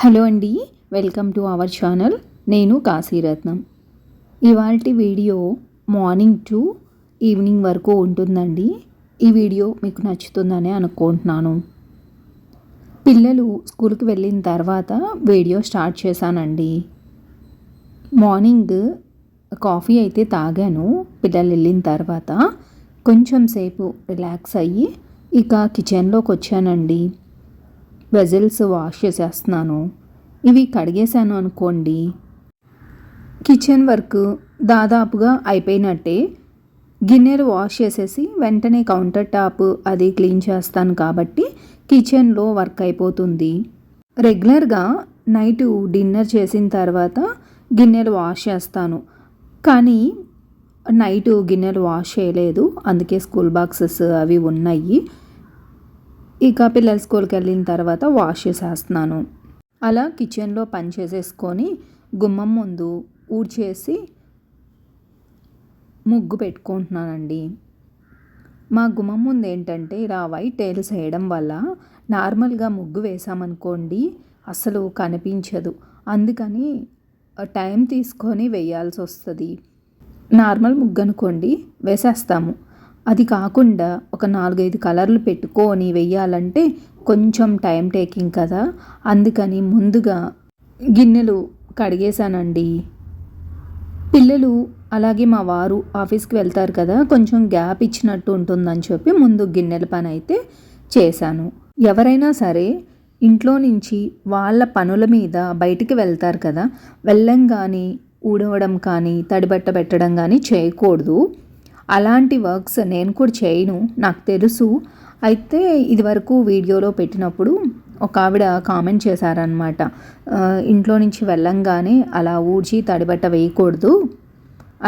Hello అండి welcome to our channel. నేను కాశీరత్నం. ఇవాళ వీడియో మార్నింగ్ టు ఈవినింగ్ వరకు ఉంటుందండి. ఈ వీడియో మీకు నచ్చుతుందని అనుకుంటున్నాను. పిల్లలు స్కూల్కి వెళ్ళిన తర్వాత వీడియో స్టార్ట్ చేశానండి. మార్నింగ్ కాఫీ అయితే తాగాను. పిల్లలు వెళ్ళిన తర్వాత కొంచెం సేపు రిలాక్స్ అయ్యి ఇక కిచెన్లోకి వచ్చానండి. వెజిల్స్ వాష్ చేసేస్తున్నాను. ఇవి కడిగేశాను అనుకోండి. కిచెన్ వర్క్ దాదాపుగా అయిపోయినట్టే. గిన్నెలు వాష్ చేసేసి వెంటనే కౌంటర్ టాప్ అది క్లీన్ చేస్తాను కాబట్టి కిచెన్లో వర్క్ అయిపోతుంది. రెగ్యులర్గా నైట్ డిన్నర్ చేసిన తర్వాత గిన్నెలు వాష్ చేస్తాను. కానీ నైట్ గిన్నెలు వాష్ చేయలేదు. అందుకే స్కూల్ బాక్సెస్ అవి ఉన్నాయి. ఇక పిల్లలు స్కూల్కి వెళ్ళిన తర్వాత వాష్ చేసేస్తున్నాను. అలా కిచెన్లో పని చేసేసుకొని గుమ్మం ముందు ఊడ్చేసి ముగ్గు పెట్టుకుంటున్నానండి. మా గుమ్మం ముందు ఏంటంటే ఇలా వైట్ టైల్స్ వేయడం వల్ల నార్మల్గా ముగ్గు వేసామనుకోండి అసలు కనిపించదు. అందుకని టైం తీసుకొని వేయాల్సి వస్తుంది. నార్మల్ ముగ్గు అనుకోండి వేసేస్తాము. అది కాకుండా ఒక నాలుగైదు కలర్లు పెట్టుకొని వెయ్యాలంటే కొంచెం టైం టేకింగ్ కదా. అందుకని ముందుగా గిన్నెలు కడిగేశానండి. పిల్లలు అలాగే మా వారు ఆఫీస్కి వెళ్తారు కదా కొంచెం గ్యాప్ ఇచ్చినట్టు ఉంటుందని చెప్పి ముందు గిన్నెల పని అయితే చేశాను. ఎవరైనా సరే ఇంట్లో నుంచి వాళ్ళ పనుల మీద బయటికి వెళ్తారు కదా వెళ్ళంగానే ఊడవడం కానీ తడిబట్ట పెట్టడం కానీ చేయకూడదు. అలాంటి వర్క్స్ నేను కూడా చేయను నాకు తెలుసు. అయితే ఇదివరకు వీడియోలో పెట్టినప్పుడు ఒక ఆవిడ కామెంట్ చేశారనమాట ఇంట్లో నుంచి వెళ్ళంగానే అలా ఊడ్చి తడిబట్ట వేయకూడదు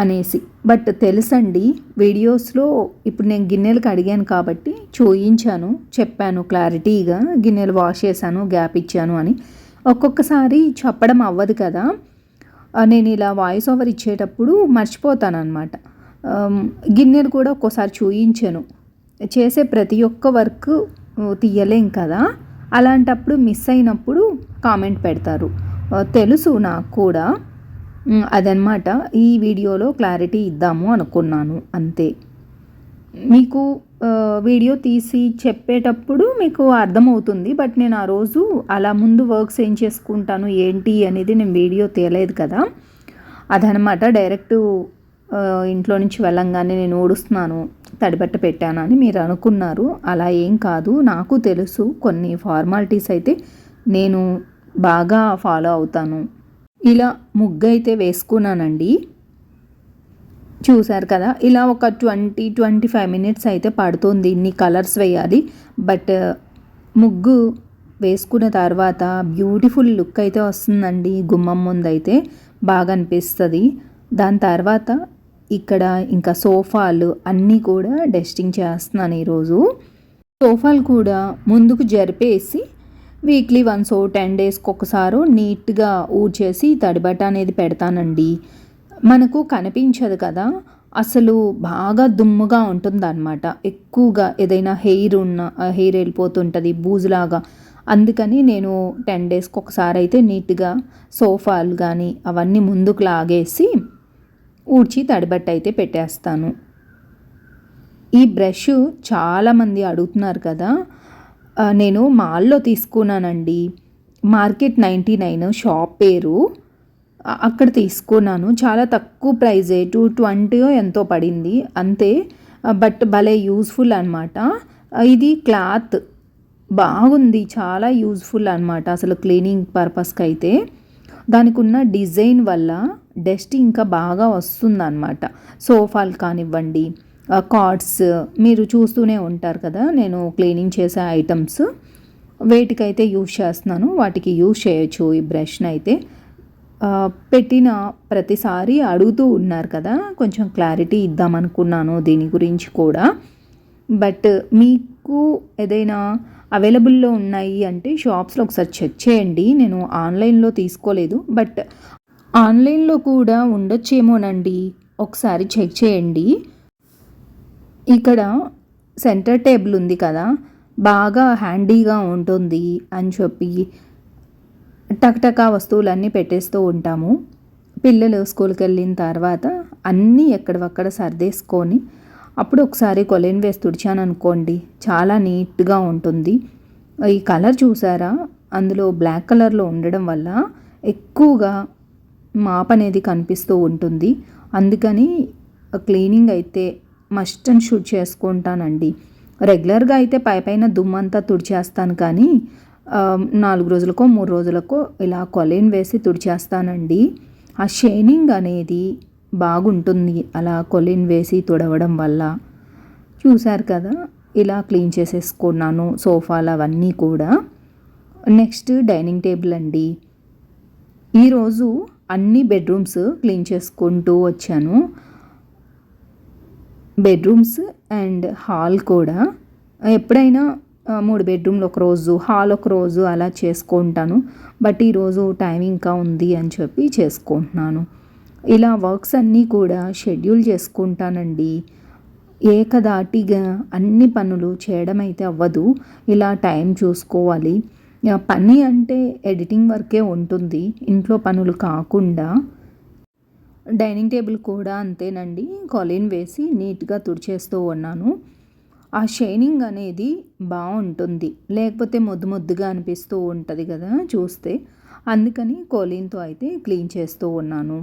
అనేసి. బట్ తెలుసండి వీడియోస్లో ఇప్పుడు నేను గిన్నెలకు అడిగాను కాబట్టి చూయించాను చెప్పాను క్లారిటీగా గిన్నెలు వాష్ చేశాను గ్యాప్ ఇచ్చాను అని. ఒక్కొక్కసారి చెప్పడం అవ్వదు కదా. నేను ఇలా వాయిస్ ఓవర్ ఇచ్చేటప్పుడు మర్చిపోతాను అనమాట గిన్నెలు కూడా ఒక్కోసారి చూయించాను. చేసే ప్రతి ఒక్క వర్క్ తీయలేం కదా? అలాంటప్పుడు మిస్ అయినప్పుడు కామెంట్ పెడతారు. తెలుసు నాకు కూడా. అదనమాట. ఈ వీడియోలో క్లారిటీ ఇద్దాము అనుకున్నాను అంతే. మీకు వీడియో తీసి చెప్పేటప్పుడు మీకు అర్థమవుతుంది బట్ నేను ఆ రోజు అలా ముందు వర్క్స్ ఏం చేసుకుంటాను ఏంటి అనేది నేను వీడియో తీయలేదు కదా? అదనమాట. డైరెక్ట్ ఇంట్లో నుంచి వెళ్ళంగానే నేను ఊడుస్తున్నాను తడిబట్ట పెట్టాను అని మీరు అనుకున్నారు. అలా ఏం కాదు నాకు తెలుసు కొన్ని ఫార్మాలిటీస్ అయితే నేను బాగా ఫాలో అవుతాను. ఇలా ముగ్గు అయితే వేసుకున్నానండి. చూసారు కదా ఇలా ఒక ట్వంటీ ట్వంటీ ఫైవ్ మినిట్స్ అయితే పడుతుంది ఇన్ని కలర్స్ వేయాలి. బట్ ముగ్గు వేసుకున్న తర్వాత బ్యూటిఫుల్ లుక్ అయితే వస్తుందండి గుమ్మం ముందైతే బాగా అనిపిస్తుంది. దాని తర్వాత ఇక్కడ ఇంకా సోఫాలు అన్నీ కూడా డస్టింగ్ చేస్తున్నాను ఈరోజు. సోఫాలు కూడా ముందుకు జరిపేసి వీక్లీ వన్స్ ఓ టెన్ డేస్కి ఒకసారి నీట్గా ఊడ్చేసి తడిబట్ట అనేది పెడతానండి. మనకు కనిపించదు కదా అసలు బాగా దుమ్ముగా ఉంటుంది అనమాట ఎక్కువగా ఏదైనా హెయిర్ ఉన్న హెయిర్ వెళ్ళిపోతుంటుంది బూజులాగా. అందుకని నేను టెన్ డేస్కి ఒకసారి అయితే నీట్గా సోఫాలు కానీ అవన్నీ ముందుకు లాగేసి ఊడ్చి తడిబట్ట అయితే పెట్టేస్తాను. ఈ బ్రష్ చాలామంది అడుగుతున్నారు కదా నేను మాల్లో తీసుకున్నానండి. మార్కెట్ నైంటీ నైన్ షాప్ పేరు. అక్కడ తీసుకున్నాను. చాలా తక్కువ ప్రైజే టూ ట్వంటీ ఎంతో పడింది. అంతే బట్ భలే యూస్ఫుల్ అనమాట ఇది క్లాత్. బాగుంది చాలా యూజ్ఫుల్ అనమాట అసలు క్లీనింగ్ పర్పస్కి అయితే దానికి ఉన్న డిజైన్ వల్ల డస్ట్ ఇంకా బాగా వస్తుందన్నమాట. సోఫాలు కానివ్వండి కార్డ్స్ మీరు చూస్తూనే ఉంటారు కదా నేను క్లీనింగ్ చేసే ఐటమ్స్. వేటికైతే యూజ్ చేస్తున్నాను వాటికి యూజ్ చేయొచ్చు ఈ బ్రష్ని అయితే. పెట్టిన ప్రతిసారి అడుగుతూ ఉన్నారు కదా కొంచెం క్లారిటీ ఇద్దామనుకున్నాను దీని గురించి కూడా. బట్ మీకు ఏదైనా అవైలబుల్లో ఉన్నాయి అంటే షాప్స్లో ఒకసారి చెక్ చేయండి నేను ఆన్లైన్లో తీసుకోలేదు. బట్ ఆన్లైన్లో కూడా ఉండొచ్చేమోనండి. ఒకసారి చెక్ చేయండి. ఇక్కడ సెంటర్ టేబుల్ ఉంది కదా బాగా హ్యాండీగా ఉంటుంది అని చెప్పి టక్టకా వస్తువులన్నీ పెట్టేస్తూ ఉంటాము. పిల్లలు స్కూల్కి వెళ్ళిన తర్వాత అన్నీ ఎక్కడవక్కడ సర్దేసుకొని అప్పుడు ఒకసారి కొలెన్ వేసి తుడిచాను అనుకోండి చాలా నీట్గా ఉంటుంది. ఈ కలర్ చూసారా? అందులో బ్లాక్ కలర్లో ఉండడం వల్ల ఎక్కువగా మాప్ అనేది కనిపిస్తూ ఉంటుంది. అందుకని క్లీనింగ్ అయితే మస్ట్ అండ్ షూట్ చేసుకుంటానండి. రెగ్యులర్గా అయితే పై పైన దుమ్మంతా తుడిచేస్తాను కానీ నాలుగు రోజులకో మూడు రోజులకో ఇలా కొలైన్ వేసి తుడిచేస్తానండి. ఆ షైనింగ్ అనేది బాగుంటుంది అలా కొలిన్ వేసి తుడవడం వల్ల. చూశారు కదా ఇలా క్లీన్ చేసేసుకున్నాను సోఫాలు అవన్నీ కూడా. నెక్స్ట్ డైనింగ్ టేబుల్ అండి. ఈరోజు అన్ని బెడ్రూమ్స్ క్లీన్ చేసుకుంటూ వచ్చాను. బెడ్రూమ్స్ అండ్ హాల్ కూడా ఎప్పుడైనా మూడు బెడ్రూమ్లు ఒక రోజు హాల్ ఒక రోజు అలా చేసుకుంటాను. బట్ ఈరోజు టైం ఇంకా ఉంది అని చెప్పి చేసుకుంటున్నాను. ఇలా వర్క్స్ అన్నీ కూడా షెడ్యూల్ చేసుకుంటానండి. ఏకదాటిగా అన్ని పనులు చేయడం అయితే అవ్వదు. ఇలా టైం చూసుకోవాలి. పని అంటే ఎడిటింగ్ వర్కే ఉంటుంది. ఇంట్లో పనులు కాకుండా డైనింగ్ టేబుల్ కూడా అంతేనండి. కొలిన్ వేసి నీట్గా తుడిచేస్తూ ఉన్నాను. ఆ షైనింగ్ అనేది బాగుంటుంది లేకపోతే ముద్దు ముద్దుగా అనిపిస్తూ ఉంటుంది కదా చూస్తే. అందుకని కోలిన్తో అయితే క్లీన్ చేస్తూ ఉన్నాను.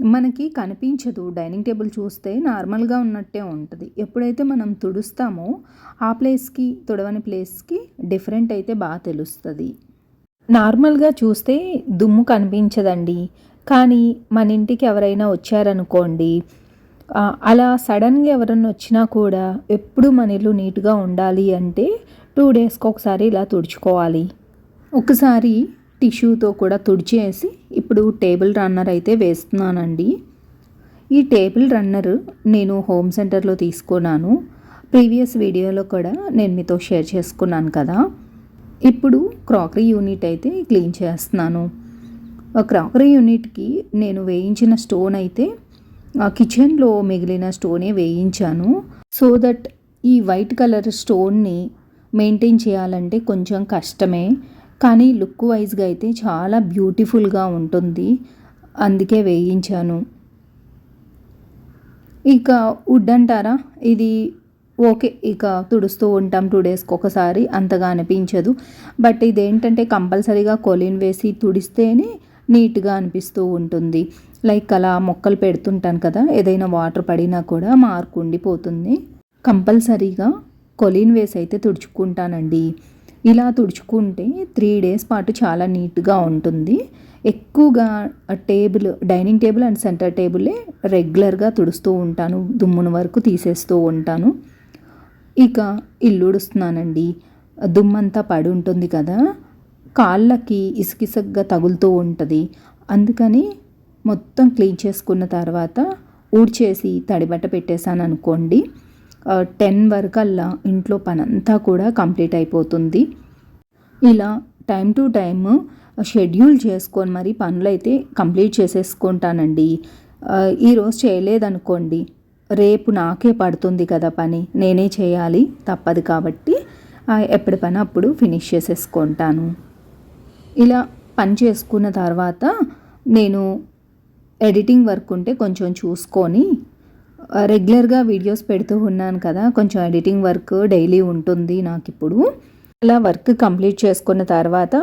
మనకి కనిపించదు. డైనింగ్ టేబుల్ చూస్తే నార్మల్గా ఉన్నట్టే ఉంటుంది. ఎప్పుడైతే మనం తుడుస్తామో ఆ ప్లేస్కి తుడవని ప్లేస్కి డిఫరెంట్ అయితే బాగా తెలుస్తుంది. నార్మల్గా చూస్తే దుమ్ము కనిపించదండి. కానీ మన ఇంటికి ఎవరైనా వచ్చారనుకోండి అలా సడన్గా ఎవరన్నా వచ్చినా కూడా ఎప్పుడు మన ఇల్లు నీట్గా ఉండాలి అంటే టూ డేస్కి ఒకసారి ఇలా తుడుచుకోవాలి. ఒకసారి టిష్యూతో కూడా తుడిచేసి ఇప్పుడు టేబుల్ రన్నర్ అయితే వేస్తున్నానండి. ఈ టేబుల్ రన్నర్ నేను హోమ్ సెంటర్లో తీసుకున్నాను. ప్రీవియస్ వీడియోలో కూడా నేను మీతో షేర్ చేసుకున్నాను కదా. ఇప్పుడు క్రాకరీ యూనిట్ అయితే క్లీన్ చేస్తున్నాను. క్రాకరీ యూనిట్కి నేను వేయించిన స్టోన్ అయితే కిచెన్లో మిగిలిన స్టోనే వేయించాను. సో దట్ ఈ వైట్ కలర్ స్టోన్ని మెయింటైన్ చేయాలంటే కొంచెం కష్టమే. కానీ లుక్ వైజ్గా అయితే చాలా బ్యూటిఫుల్గా ఉంటుంది. అందుకే వేయించాను. ఇక వుడ్ అంటారా? ఇది ఓకే ఇక తుడుస్తూ ఉంటాం టూ డేస్కి ఒకసారి అంతగా అనిపించదు. బట్ ఇదేంటంటే కంపల్సరీగా కొలిన్ వేసి తుడిస్తేనే నీట్గా అనిపిస్తూ ఉంటుంది. లైక్ అలా మొక్కలు పెడుతుంటాను కదా ఏదైనా వాటర్ పడినా కూడా మార్కు ఉండిపోతుంది. కంపల్సరీగా కొలిన్ వేసి అయితే తుడుచుకుంటానండి. ఇలా తుడుచుకుంటే త్రీ డేస్ పాటు చాలా నీట్గా ఉంటుంది. ఎక్కువగా table dining table and centre టేబులే రెగ్యులర్గా తుడుస్తూ ఉంటాను. దుమ్మున వరకు తీసేస్తూ ఉంటాను. ఇక ఇల్లు ఉడుస్తున్నానండి. దుమ్మంతా పడి ఉంటుంది కదా. కాళ్ళకి ఇసుకిసగ్గా తగులుతూ ఉంటుంది. అందుకని మొత్తం క్లీన్ చేసుకున్న తర్వాత ఊడ్చేసి తడిబట్ట పెట్టేశాను అనుకోండి టెన్ వరకల్లా ఇంట్లో పనంతా కూడా కంప్లీట్ అయిపోతుంది. ఇలా టైం టు టైమ్ షెడ్యూల్ చేసుకొని మరి పనులైతే కంప్లీట్ చేసేసుకుంటానండి. ఈరోజు చేయలేదనుకోండి రేపు నాకే పడుతుంది కదా పని నేనే చేయాలి తప్పదు కాబట్టి ఎప్పటి పని అప్పుడు ఫినిష్ చేసేసుకుంటాను. ఇలా పని చేసుకున్న తర్వాత నేను ఎడిటింగ్ వర్క్ ఉంటే కొంచెం చూసుకొని రెగ్యులర్గా వీడియోస్ పెడుతూ ఉన్నాను కదా కొంచెం ఎడిటింగ్ వర్క్ డైలీ ఉంటుంది నాకు ఇప్పుడు అలా వర్క్ కంప్లీట్ చేసుకున్న తర్వాత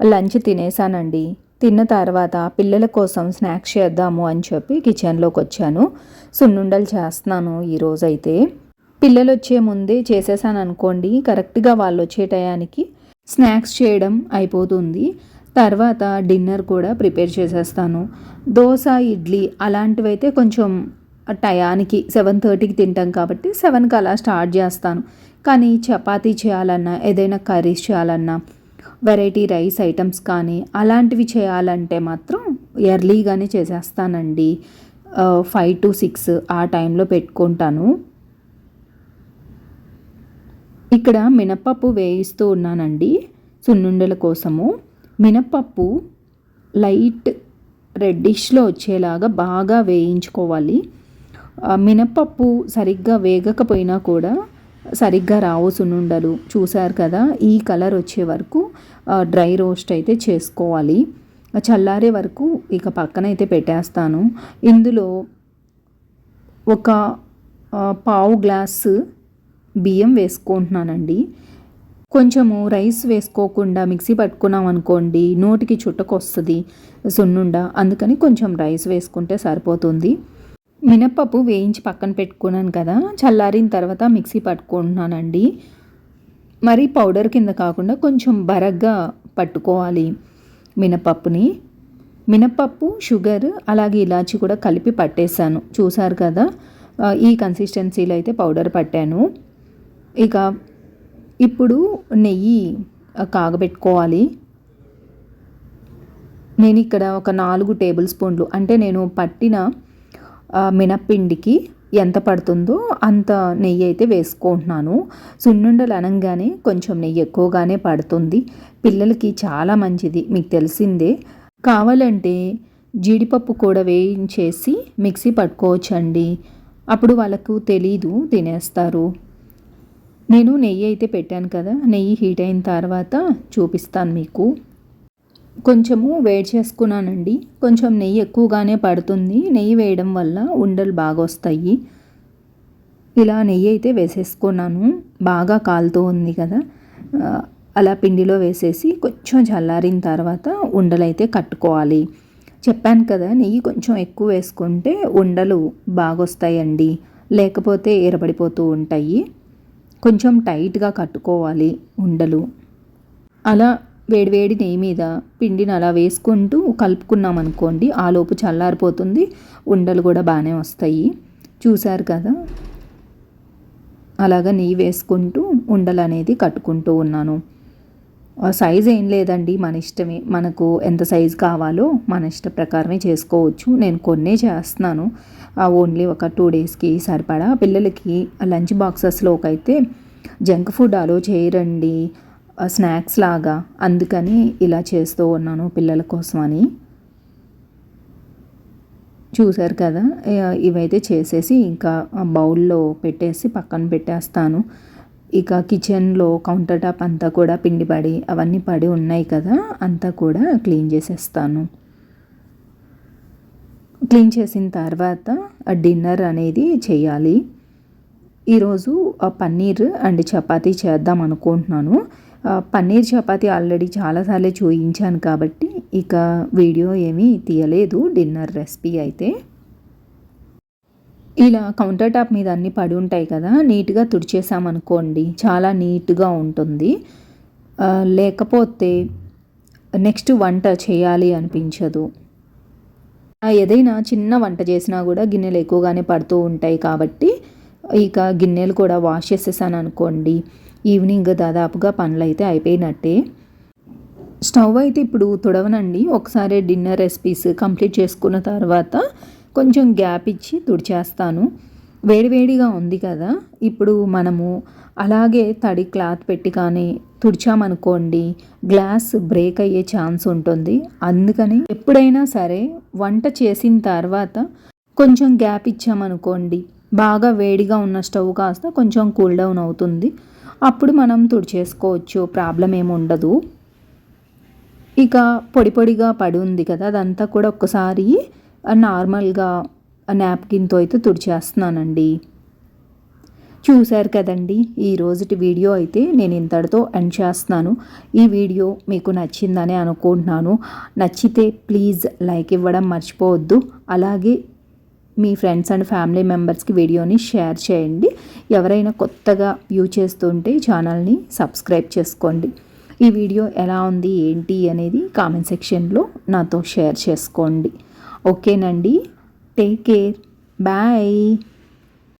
లంచ్ తినేసానండి. తిన్న తర్వాత పిల్లల కోసం స్నాక్స్ చేద్దాము అని చెప్పి కిచెన్లోకి వచ్చాను. సున్నుండలు చేస్తున్నాను ఈరోజైతే పిల్లలు వచ్చే ముందే చేసేసాను అనుకోండి కరెక్ట్గా వాళ్ళు వచ్చే టయానికి స్నాక్స్ చేయడం అయిపోతుంది. తర్వాత డిన్నర్ కూడా ప్రిపేర్ చేసేస్తాను. దోశ ఇడ్లీ అలాంటివైతే కొంచెం టయానికి సెవెన్ థర్టీకి తింటాం కాబట్టి సెవెన్కి అలా స్టార్ట్ చేస్తాను. కానీ చపాతీ చేయాలన్నా ఏదైనా కర్రీస్ చేయాలన్నా వెరైటీ రైస్ ఐటమ్స్ కానీ అలాంటివి చేయాలంటే మాత్రం ఎర్లీగానే చేసేస్తానండి. ఫైవ్ టు సిక్స్ ఆ టైంలో పెట్టుకుంటాను. ఇక్కడ మినప్పప్పు వేయిస్తూ ఉన్నానండి సున్నుండల కోసము. మినప్పప్పు లైట్ రెడ్డిష్లో వచ్చేలాగా బాగా వేయించుకోవాలి. మినప్పప్పు సరిగ్గా వేగకపోయినా కూడా సరిగ్గా రావు సున్నుండలు. చూసారు కదా ఈ కలర్ వచ్చే వరకు డ్రై రోస్ట్ అయితే చేసుకోవాలి. చల్లారే వరకు ఇక పక్కన అయితే పెట్టేస్తాను. ఇందులో ఒక పావు గ్లాసు బియ్యం వేసుకుంటున్నానండి. కొంచెము రైస్ వేసుకోకుండా మిక్సీ పట్టుకున్నాం అనుకోండి నోటికి చుట్టకొస్తుంది సున్నుండ. అందుకని కొంచెం రైస్ వేసుకుంటే సరిపోతుంది. మినప్పప్పు వేయించి పక్కన పెట్టుకున్నాను కదా చల్లారిన తర్వాత మిక్సీ పట్టుకుంటున్నానండి. మరి పౌడర్ కింద కాకుండా కొంచెం బరగ్గా పట్టుకోవాలి మినపప్పుని మినపప్పు షుగర్ అలాగే ఇలాచి కూడా కలిపి పట్టేశాను. చూసారు కదా ఈ కన్సిస్టెన్సీలో అయితే పౌడర్ పట్టాను. ఇక ఇప్పుడు నెయ్యి కాగబెట్టుకోవాలి. నేను ఇక్కడ ఒక నాలుగు టేబుల్ స్పూన్లు అంటే నేను పట్టిన మినప్పిండికి ఎంత పడుతుందో అంత నెయ్యి అయితే వేసుకుంటున్నాను. సున్నుండలు అనగానే కొంచెం నెయ్యి ఎక్కువగానే పడుతుంది. పిల్లలకి చాలా మంచిది మీకు తెలిసిందే. కావాలంటే జీడిపప్పు కూడా వేయించేసి మిక్సీ పట్టుకోవచ్చండి. అప్పుడు వాళ్ళకు తెలీదు తినేస్తారు. నేను నెయ్యి అయితే పెట్టాను కదా నెయ్యి హీట్ అయిన తర్వాత చూపిస్తాను మీకు. కొంచెము వేడి చేసుకున్నానండి. కొంచెం నెయ్యి ఎక్కువగానే పడుతుంది. నెయ్యి వేయడం వల్ల ఉండలు బాగా వస్తాయి. ఇలా నెయ్యి అయితే వేసేసుకున్నాను. బాగా కాలుతూ ఉంది కదా. అలా పిండిలో వేసేసి కొంచెం చల్లారిన తర్వాత ఉండలు అయితే కట్టుకోవాలి. చెప్పాను కదా నెయ్యి కొంచెం ఎక్కువ వేసుకుంటే ఉండలు బాగా వస్తాయండి లేకపోతే ఎరబడిపోతూ ఉంటాయి. కొంచెం టైట్గా కట్టుకోవాలి ఉండలు. అలా వేడివేడి నెయ్యి మీద పిండిని అలా వేసుకుంటూ కలుపుకున్నాం అనుకోండి ఆలోపు చల్లారిపోతుంది ఉండలు కూడా బాగానే వస్తాయి. చూశారు కదా? అలాగా నెయ్యి వేసుకుంటూ ఉండలు అనేది కట్టుకుంటూ ఉన్నాను. సైజ్ ఏం లేదండి మన ఇష్టమే. మనకు ఎంత సైజు కావాలో మన ఇష్ట ప్రకారమే చేసుకోవచ్చు. నేను కొన్నే చేస్తున్నాను. ఓన్లీ ఒక టూ డేస్కి సరిపడా. పిల్లలకి లంచ్ బాక్సెస్లోకి అయితే జంక్ ఫుడ్ అలో చేయరండి. స్నాక్స్ లాగా అందుకని ఇలా చేస్తూ ఉన్నాను పిల్లల కోసం అని చూసారు కదా ఇవైతే చేసేసి ఇంకా బౌల్లో పెట్టేసి పక్కన పెట్టేస్తాను. ఇక కిచెన్లో కౌంటర్ టాప్ అంతా కూడా పిండి పడి అవన్నీ పడి ఉన్నాయి కదా? అంతా కూడా క్లీన్ చేసేస్తాను. క్లీన్ చేసిన తర్వాత డిన్నర్ అనేది చేయాలి. ఈరోజు పన్నీర్ అండ్ చపాతీ చేద్దాం అనుకుంటున్నాను. పన్నీర్ చపాతి ఆల్రెడీ చాలాసార్లు చూయించాను కాబట్టి ఇక వీడియో ఏమీ తీయలేదు డిన్నర్ రెసిపీ అయితే. ఇలా కౌంటర్ టాప్ మీద అన్నీ పడి ఉంటాయి కదా నీట్గా తుడిచేసామనుకోండి చాలా నీట్గా ఉంటుంది. లేకపోతే నెక్స్ట్ వంట చేయాలి అనిపించదు. ఏదైనా చిన్న వంట చేసినా కూడా గిన్నెలు ఎక్కువగానే పడుతూ ఉంటాయి కాబట్టి ఇక గిన్నెలు కూడా వాష్ చేసేసాను అనుకోండి ఈవినింగ్ దాదాపుగా పనులు అయితే అయిపోయినట్టే. స్టవ్ అయితే ఇప్పుడు తుడవనండి. ఒకసారి డిన్నర్ రెసిపీస్ కంప్లీట్ చేసుకున్న తర్వాత కొంచెం గ్యాప్ ఇచ్చి తుడిచేస్తాను. వేడివేడిగా ఉంది కదా. ఇప్పుడు మనము అలాగే తడి క్లాత్ పెట్టి కానీ తుడిచామనుకోండి గ్లాస్ బ్రేక్ అయ్యే ఛాన్స్ ఉంటుంది. అందుకని ఎప్పుడైనా సరే వంట చేసిన తర్వాత కొంచెం గ్యాప్ ఇచ్చామనుకోండి బాగా వేడిగా ఉన్న స్టవ్ కాస్త కొంచెం కూల్ డౌన్ అవుతుంది. అప్పుడు మనం తుడిచేసుకోవచ్చు. ప్రాబ్లం ఏమి ఉండదు. ఇక పొడి పొడిగా పడి ఉంది కదా అదంతా కూడా ఒక్కసారి నార్మల్గా నాప్కిన్తో అయితే తుడిచేస్తున్నానండి. చూశారు కదండి ఈ రోజుటి వీడియో అయితే నేను ఇంతటితో ఎండ్ చేస్తున్నాను. ఈ వీడియో మీకు నచ్చిందని అనుకుంటున్నాను. నచ్చితే ప్లీజ్ లైక్ ఇవ్వడం మర్చిపోవద్దు. అలాగే మీ ఫ్రెండ్స్ అండ్ ఫ్యామిలీ మెంబర్స్కి వీడియోని షేర్ చేయండి. ఎవరైనా కొత్తగా వ్యూ చేస్తుంటే ఛానల్ని సబ్స్క్రైబ్ చేసుకోండి. ఈ వీడియో ఎలా ఉంది ఏంటి అనేది కామెంట్ సెక్షన్లో నాతో షేర్ చేసుకోండి. ఓకేనండి. Take care bye